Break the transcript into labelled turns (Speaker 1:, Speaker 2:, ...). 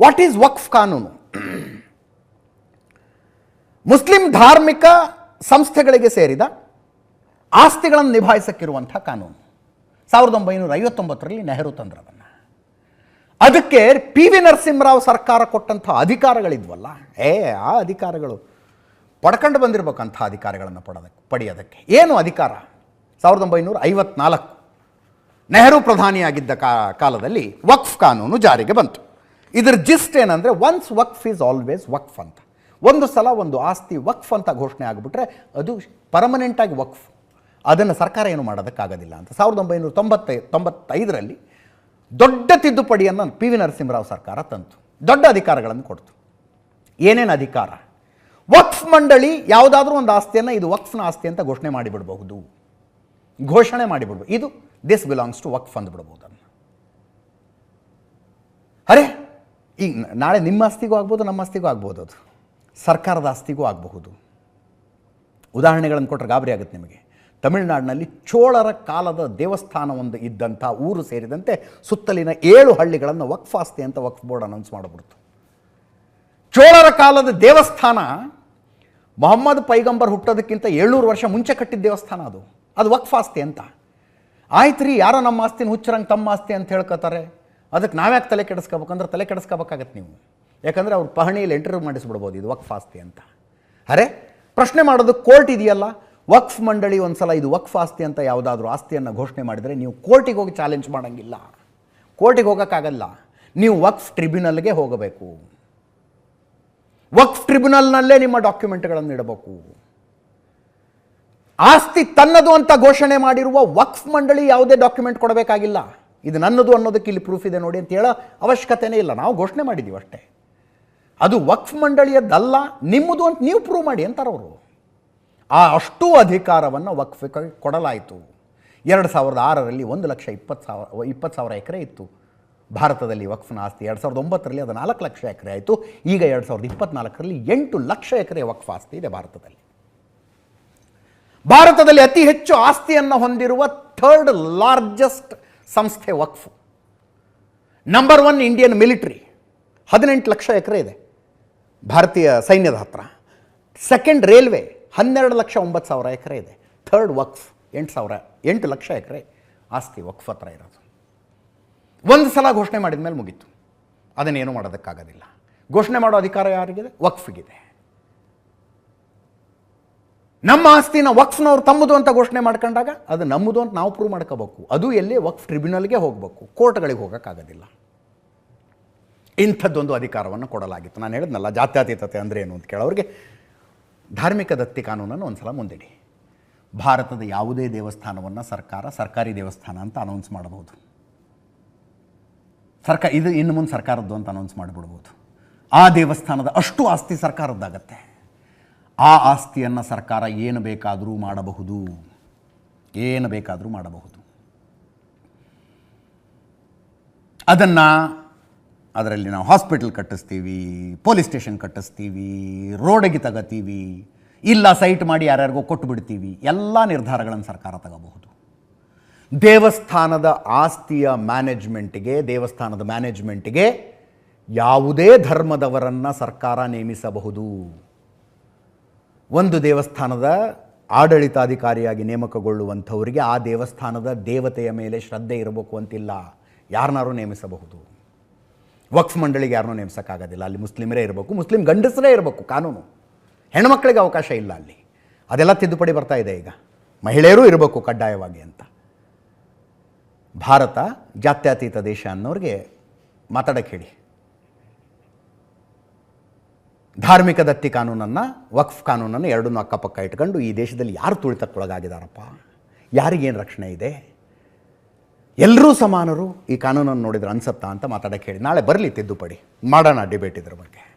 Speaker 1: What is ವಕ್ಫ್ ಕಾನೂನು Muslim ಧಾರ್ಮಿಕ ಸಂಸ್ಥೆಗಳಿಗೆ ಸೇರಿದ ಆಸ್ತಿಗಳನ್ನು ನಿಭಾಯಿಸಕ್ಕಿರುವಂಥ ಕಾನೂನು ಸಾವಿರದ ಒಂಬೈನೂರ ಐವತ್ತೊಂಬತ್ತರಲ್ಲಿ ನೆಹರು ತಂದ್ರದನ್ನು ಅದಕ್ಕೆ ಪಿ ವಿ ನರಸಿಂಹರಾವ್ ಸರ್ಕಾರ ಕೊಟ್ಟಂಥ ಅಧಿಕಾರಗಳಿದ್ವಲ್ಲ, ಏ, ಆ ಅಧಿಕಾರಗಳು ಪಡ್ಕೊಂಡು ಬಂದಿರಬೇಕಂಥ ಅಧಿಕಾರಗಳನ್ನು ಪಡೋದಕ್ಕೆ ಪಡೆಯೋದಕ್ಕೆ. ಏನು ಅಧಿಕಾರ? ಸಾವಿರದ ಒಂಬೈನೂರ ಐವತ್ನಾಲ್ಕು. ನೆಹರು ಪ್ರಧಾನಿಯಾಗಿದ್ದ ಕಾಲದಲ್ಲಿ ವಕ್ಫ್ ಕಾನೂನು ಜಾರಿಗೆ ಬಂತು. ಇದರ ಜಿಸ್ಟ್ ಏನಂದರೆ once waqf is always waqf ಅಂತ. ಒಂದು ಸಲ ಒಂದು ಆಸ್ತಿ ವಕ್ಫ್ ಅಂತ ಘೋಷಣೆ ಆಗಿಬಿಟ್ರೆ ಅದು ಪರ್ಮನೆಂಟಾಗಿ ವಕ್ಫ್. ಅದನ್ನು ಸರ್ಕಾರ ಏನು ಮಾಡೋದಕ್ಕಾಗೋದಿಲ್ಲ ಅಂತ. ಸಾವಿರದ ಒಂಬೈನೂರ ತೊಂಬತ್ತೈ, ತೊಂಬತ್ತೈದರಲ್ಲಿ ದೊಡ್ಡ ತಿದ್ದುಪಡಿಯನ್ನು ಪಿ ವಿ ನರಸಿಂಹರಾವ್ ಸರ್ಕಾರ ತಂತು. ದೊಡ್ಡ ಅಧಿಕಾರಗಳನ್ನು ಕೊಡ್ತು. ಏನೇನು ಅಧಿಕಾರ? ವಕ್ಫ್ ಮಂಡಳಿ ಯಾವುದಾದ್ರೂ ಒಂದು ಆಸ್ತಿಯನ್ನು, ಇದು ವಕ್ಫ್ನ ಆಸ್ತಿ ಅಂತ ಘೋಷಣೆ ಮಾಡಿಬಿಡಬಹುದು. ಘೋಷಣೆ ಮಾಡಿಬಿಡ್ಬೋದು. ಇದು ದಿಸ್ ಬಿಲಾಂಗ್ಸ್ ಟು ವಕ್ಫ್ ಅಂದ್ಬಿಡ್ಬೋದು ಅದನ್ನು ಅರೆ ಈಗ ನಾಳೆ ನಿಮ್ಮ ಆಸ್ತಿಗೂ ಆಗ್ಬೋದು, ನಮ್ಮ ಆಸ್ತಿಗೂ ಆಗ್ಬೋದು ಅದು. ಸರ್ಕಾರದ ಆಸ್ತಿಗೂ ಆಗಬಹುದು. ಉದಾಹರಣೆಗಳನ್ನು ಕೊಟ್ಟರೆ ಗಾಬರಿ ಆಗುತ್ತೆ ನಿಮಗೆ. ತಮಿಳುನಾಡಿನಲ್ಲಿ ಚೋಳರ ಕಾಲದ ದೇವಸ್ಥಾನ ಒಂದು ಇದ್ದಂಥ ಊರು ಸೇರಿದಂತೆ ಸುತ್ತಲಿನ ಏಳು ಹಳ್ಳಿಗಳನ್ನು ವಕ್ಫ್ ಆಸ್ತಿ ಅಂತ ವಕ್ಫ್ ಬೋರ್ಡ್ ಅನೌನ್ಸ್ ಮಾಡಿಬಿಡ್ತು. ಚೋಳರ ಕಾಲದ ದೇವಸ್ಥಾನ ಮೊಹಮ್ಮದ್ ಪೈಗಂಬರ್ ಹುಟ್ಟೋದಕ್ಕಿಂತ ಏಳ್ನೂರು ವರ್ಷ ಮುಂಚೆ ಕಟ್ಟಿದ ದೇವಸ್ಥಾನ ಅದು. ಅದು ವಕ್ಫ್ ಆಸ್ತಿ ಅಂತ. ಆಯ್ತು ರೀ ಯಾರೋ ನಮ್ಮ ಆಸ್ತಿನ ಹುಚ್ಚರಂಗೆ ತಮ್ಮ ಆಸ್ತಿ ಅಂತ ಹೇಳ್ಕೊತಾರೆ. ಅದಕ್ಕೆ ನಾವ್ಯಾಕೆ ತಲೆ ಕೆಡಿಸ್ಕೋಬೇಕಂದ್ರೆ ತಲೆ ಕೆಡಿಸ್ಕೋಬೇಕಾಗತ್ತೆ ನೀವು. ಯಾಕಂದರೆ ಅವ್ರು ಪಹಣಿಯಲ್ಲಿ ಇಂಟರ್ವ್ಯೂ ಮಾಡಿಸ್ಬಿಡ್ಬೋದು ಇದು ವಕ್ಫ್ ಆಸ್ತಿ ಅಂತ. ಅರೆ, ಪ್ರಶ್ನೆ ಮಾಡೋದು ಕೋರ್ಟ್ ಇದೆಯಲ್ಲ? ವಕ್ಫ್ ಮಂಡಳಿ ಒಂದು ಸಲ ಇದು ವಕ್ಫ್ ಆಸ್ತಿ ಅಂತ ಯಾವುದಾದ್ರೂ ಆಸ್ತಿಯನ್ನು ಘೋಷಣೆ ಮಾಡಿದರೆ ನೀವು ಕೋರ್ಟಿಗೆ ಹೋಗಿ ಚಾಲೆಂಜ್ ಮಾಡೋಂಗಿಲ್ಲ. ಕೋರ್ಟಿಗೆ ಹೋಗೋಕ್ಕಾಗಲ್ಲ. ನೀವು ವಕ್ಫ್ ಟ್ರಿಬ್ಯುನಲ್ಗೆ ಹೋಗಬೇಕು. ವಕ್ಫ್ ಟ್ರಿಬ್ಯುನಲ್ನಲ್ಲೇ ನಿಮ್ಮ ಡಾಕ್ಯುಮೆಂಟ್ಗಳನ್ನು ಇಡಬೇಕು. ಆಸ್ತಿ ತನ್ನದು ಅಂತ ಘೋಷಣೆ ಮಾಡಿರುವ ವಕ್ಫ್ ಮಂಡಳಿ ಯಾವುದೇ ಡಾಕ್ಯುಮೆಂಟ್ ಕೊಡಬೇಕಾಗಿಲ್ಲ. ಇದು ನನ್ನದು ಅನ್ನೋದಕ್ಕೆ ಇಲ್ಲಿ ಪ್ರೂಫ್ ಇದೆ ನೋಡಿ ಅಂತ ಹೇಳೋ ಅವಶ್ಯಕತೆನೇ ಇಲ್ಲ. ನಾವು ಘೋಷಣೆ ಮಾಡಿದ್ದೀವಿ ಅಷ್ಟೇ. ಅದು ವಕ್ಫ್ ಮಂಡಳಿಯದ್ದಲ್ಲ, ನಿಮ್ಮದು ಅಂತ ನೀವು ಪ್ರೂವ್ ಮಾಡಿ ಅಂತಾರೆ ಅವರು. ಆ ಅಷ್ಟೂ ಅಧಿಕಾರವನ್ನು ವಕ್ಫಿಗೆ ಕೊಡಲಾಯಿತು. ಎರಡು ಸಾವಿರದ ಆರರಲ್ಲಿ ಒಂದು ಲಕ್ಷ ಇಪ್ಪತ್ತು ಸಾವಿರ ಇಪ್ಪತ್ತು ಸಾವಿರ ಎಕರೆ ಇತ್ತು. ಭಾರತದಲ್ಲಿ ವಕ್ಫ್ನ ಆಸ್ತಿ ಎರಡು ಸಾವಿರದ ಒಂಬತ್ತರಲ್ಲಿ ಅದು ನಾಲ್ಕು ಲಕ್ಷ ಎಕರೆ ಆಯಿತು. ಈಗ ಎರಡು ಸಾವಿರದ ಇಪ್ಪತ್ನಾಲ್ಕರಲ್ಲಿ ಎಂಟು ಲಕ್ಷ ಎಕರೆ ವಕ್ಫ್ ಆಸ್ತಿ ಇದೆ ಭಾರತದಲ್ಲಿ. ಭಾರತದಲ್ಲಿ ಅತಿ ಹೆಚ್ಚು ಆಸ್ತಿಯನ್ನು ಹೊಂದಿರುವ ಥರ್ಡ್ ಲಾರ್ಜೆಸ್ಟ್ ಸಂಸ್ಥೆ Waqf. Number one Indian military ಹದಿನೆಂಟು ಲಕ್ಷ ಎಕರೆ ಇದೆ, ಭಾರತೀಯ ಸೈನ್ಯದ ಹತ್ರ. ಸೆಕೆಂಡ್ ರೈಲ್ವೆ ಹನ್ನೆರಡು ಲಕ್ಷ ಒಂಬತ್ತು ಸಾವಿರ ಎಕರೆ ಇದೆ. ಥರ್ಡ್ ವಕ್ಫ್, ಎಂಟು ಸಾವಿರ, ಎಂಟು ಲಕ್ಷ ಎಕರೆ ಆಸ್ತಿ ವಕ್ಫ್ ಹತ್ರ ಇರೋದು. ಒಂದು ಸಲ ಘೋಷಣೆ ಮಾಡಿದ ಮೇಲೆ ಮುಗೀತು. ಅದನ್ನೇನು ಮಾಡೋದಕ್ಕಾಗೋದಿಲ್ಲ. ಘೋಷಣೆ ಮಾಡೋ ಅಧಿಕಾರ ಯಾರಿಗಿದೆ? ವಕ್ಫ್ಗಿದೆ. ನಮ್ಮ ಆಸ್ತಿನ ವಕ್ಫ್ನವ್ರು ತಮ್ಮದು ಅಂತ ಘೋಷಣೆ ಮಾಡ್ಕೊಂಡಾಗ ಅದು ನಮ್ಮದು ಅಂತ ನಾವು ಪ್ರೂವ್ ಮಾಡ್ಕೋಬೇಕು. ಅದು ಎಲ್ಲಿ ವಕ್ಫ್ ಟ್ರಿಬ್ಯುನಲ್ಗೆ ಹೋಗಬೇಕು. ಕೋರ್ಟ್ಗಳಿಗೆ ಹೋಗೋಕ್ಕಾಗೋದಿಲ್ಲ. ಇಂಥದ್ದೊಂದು ಅಧಿಕಾರವನ್ನು ಕೊಡಲಾಗಿತ್ತು. ನಾನು ಹೇಳಿದ್ನಲ್ಲ, ಜಾತ್ಯತೀತತೆ ಅಂದರೆ ಏನು ಅಂತ ಕೇಳೋರಿಗೆ, ಧಾರ್ಮಿಕ ದತ್ತಿ ಕಾನೂನನ್ನು ಒಂದು ಸಲ ಮುಂದಿಡಿ. ಭಾರತದ ಯಾವುದೇ ದೇವಸ್ಥಾನವನ್ನು ಸರ್ಕಾರ ಸರ್ಕಾರಿ ದೇವಸ್ಥಾನ ಅಂತ ಅನೌನ್ಸ್ ಮಾಡಬಹುದು. ಸರ್ಕಾರ ಇದು ಇನ್ನು ಮುಂದೆ ಸರ್ಕಾರದ್ದು ಅಂತ ಅನೌನ್ಸ್ ಮಾಡಿಬಿಡ್ಬೋದು. ಆ ದೇವಸ್ಥಾನದ ಅಷ್ಟು ಆಸ್ತಿ ಸರ್ಕಾರದ್ದಾಗತ್ತೆ. ಆ ಆಸ್ತಿಯನ್ನು ಸರ್ಕಾರ ಏನು ಬೇಕಾದರೂ ಮಾಡಬಹುದು. ಏನು ಬೇಕಾದರೂ ಮಾಡಬಹುದು. ಅದನ್ನು ಅದರಲ್ಲಿ ನಾವು ಹಾಸ್ಪಿಟಲ್ ಕಟ್ಟಿಸ್ತೀವಿ, ಪೊಲೀಸ್ ಸ್ಟೇಷನ್ ಕಟ್ಟಿಸ್ತೀವಿ, ರೋಡಿಗೆ ತಗೋತೀವಿ, ಇಲ್ಲ ಸೈಟ್ ಮಾಡಿ ಯಾರ್ಯಾರಿಗೋ ಕೊಟ್ಟು ಬಿಡ್ತೀವಿ ಎಲ್ಲ ನಿರ್ಧಾರಗಳನ್ನು ಸರ್ಕಾರ ತಗೋಬಹುದು. ದೇವಸ್ಥಾನದ ಆಸ್ತಿಯ ಮ್ಯಾನೇಜ್ಮೆಂಟ್ಗೆ, ದೇವಸ್ಥಾನದ ಮ್ಯಾನೇಜ್ಮೆಂಟ್ಗೆ ಯಾವುದೇ ಧರ್ಮದವರನ್ನು ಸರ್ಕಾರ ನೇಮಿಸಬಹುದು. ಒಂದು ದೇವಸ್ಥಾನದ ಆಡಳಿತಾಧಿಕಾರಿಯಾಗಿ ನೇಮಕಗೊಳ್ಳುವಂಥವರಿಗೆ ಆ ದೇವಸ್ಥಾನದ ದೇವತೆಯ ಮೇಲೆ ಶ್ರದ್ಧೆ ಇರಬೇಕು ಅಂತಿಲ್ಲ. ಯಾರನ್ನಾರು ನೇಮಿಸಬಹುದು. ವಕ್ಫ್ ಮಂಡಳಿಗೆ ಯಾರನ್ನೂ ನೇಮಿಸೋಕ್ಕಾಗೋದಿಲ್ಲ. ಅಲ್ಲಿ ಮುಸ್ಲಿಮರೇ ಇರಬೇಕು. ಮುಸ್ಲಿಂ ಗಂಡಸರೇ ಇರಬೇಕು ಕಾನೂನು. ಹೆಣ್ಮಕ್ಳಿಗೆ ಅವಕಾಶ ಇಲ್ಲ ಅಲ್ಲಿ. ಅದೆಲ್ಲ ತಿದ್ದುಪಡಿ ಬರ್ತಾ ಇದೆ ಈಗ. ಮಹಿಳೆಯರೂ ಇರಬೇಕು ಕಡ್ಡಾಯವಾಗಿ ಅಂತ. ಭಾರತ ಜಾತ್ಯತೀತ ದೇಶ ಅನ್ನೋರಿಗೆ ಮಾತಾಡಕ್ಕೆ ಹೇಳಿ. ಧಾರ್ಮಿಕ ದತ್ತಿ ಕಾನೂನನ್ನು, ವಕ್ಫ್ ಕಾನೂನನ್ನು ಎರಡನ್ನೂ ಅಕ್ಕಪಕ್ಕ ಇಟ್ಕೊಂಡು ಈ ದೇಶದಲ್ಲಿ ಯಾರು ತುಳಿತಕ್ಕೊಳಗಾಗಿದ್ದಾರಪ್ಪ ಯಾರಿಗೇನು ರಕ್ಷಣೆ ಇದೆ? ಎಲ್ಲರೂ ಸಮಾನರು? ಈ ಕಾನೂನನ್ನು ನೋಡಿದ್ರೆ ಅನ್ಸತ್ತಾ ಅಂತ ಮಾತಾಡಕ್ಕೆ ಹೇಳಿ. ನಾಳೆ ಬರಲಿ ತಿದ್ದುಪಡಿ. ಮಾಡೋಣ ಡಿಬೇಟ್ ಇದ್ರ ಬಗ್ಗೆ.